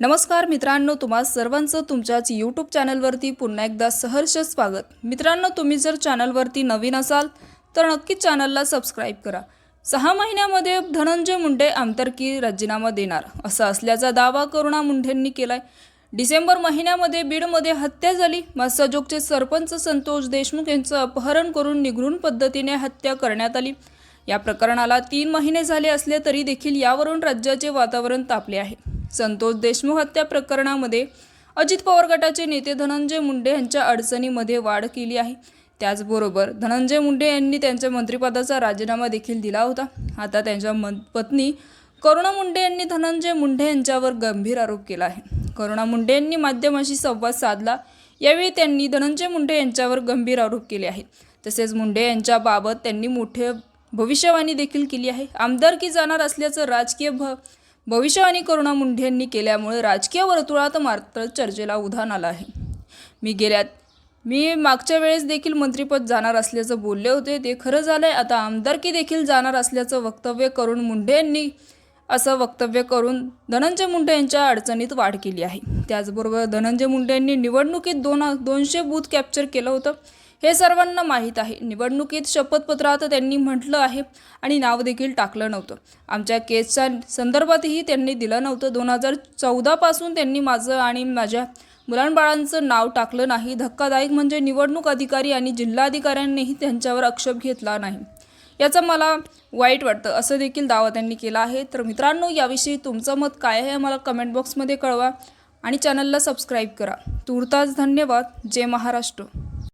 नमस्कार मित्रांनो तुम्हा सर्वांचं तुमच्याच यूट्यूब चॅनलवरती पुन्हा एकदा सहर्ष स्वागत. मित्रांनो तुम्ही जर चॅनलवरती नवीन असाल तर नक्कीच चॅनलला सबस्क्राईब करा. सहा महिन्यामध्ये धनंजय मुंडे आमदारकी राजीनामा देणार असा असल्याचा दावा करुणा मुंढेंनी केलाय. डिसेंबर महिन्यामध्ये बीडमध्ये हत्या झाली. मासाजोगचे सरपंच संतोष देशमुख यांचं अपहरण करून निघृण पद्धतीने हत्या करण्यात आली. या प्रकरणाला तीन महिने झाले असले तरी देखील यावरून राज्याचे वातावरण तापले आहे. संतोष देशमुख हत्या प्रकरणामध्ये अजित पवार गटाचे नेते धनंजय मुंडे यांच्या अडचणीमध्ये वाढ केली आहे. त्याचबरोबर धनंजय मुंडे यांनी त्यांच्या मंत्रिपदाचा राजीनामा देखील दिला होता. आता त्यांच्या मन पत्नी करुणा मुंडे यांनी धनंजय मुंडे यांच्यावर गंभीर आरोप केला आहे. करुणा मुंडे यांनी माध्यमाशी संवाद साधला. यावेळी त्यांनी धनंजय मुंडे यांच्यावर गंभीर आरोप केले आहेत. तसेच मुंडे यांच्याबाबत त्यांनी मोठे भविष्यवाणी देखील केली आहे. आमदारकी जाणार असल्याचं राजकीय भ भविष्यवाणी करुणा मुंढे यांनी केल्यामुळे राजकीय वर्तुळात मात्र चर्चेला उधाण आलं आहे. मी गेल्यात मी मागच्या वेळेस देखील मंत्रिपद जाणार असल्याचं बोलले होते. ते खरं झालं आहे आता आमदारकी देखील जाणार असल्याचं वक्तव्य करून मुंढे यांनी असं वक्तव्य करून धनंजय मुंडे यांच्या अडचणीत वाढ केली आहे. त्याचबरोबर धनंजय मुंडे यांनी निवडणुकीत दोन दोनशे बूथ कॅप्चर केलं होतं. हे सर्वांना माहीत आहे. निवडणुकीत शपथपत्रात त्यांनी म्हटलं आहे आणि नाव देखील टाकलं नव्हतं. आमच्या केसच्या संदर्भातही त्यांनी दिलं नव्हतं. दोन हजार चौदापासून त्यांनी माझं आणि माझ्या मुलांबाळांचं नाव टाकलं नाही. धक्कादायक म्हणजे निवडणूक अधिकारी आणि जिल्हाधिकाऱ्यांनीही त्यांच्यावर आक्षेप घेतला नाही. याचं मला वाईट वाटतं. असं देखील दावा त्यांनी केला आहे. तर मित्रांनो याविषयी तुमचं मत काय आहे मला कमेंट बॉक्समध्ये कळवा आणि चॅनलला सबस्क्राईब करा. तुर्तास धन्यवाद. जय महाराष्ट्र.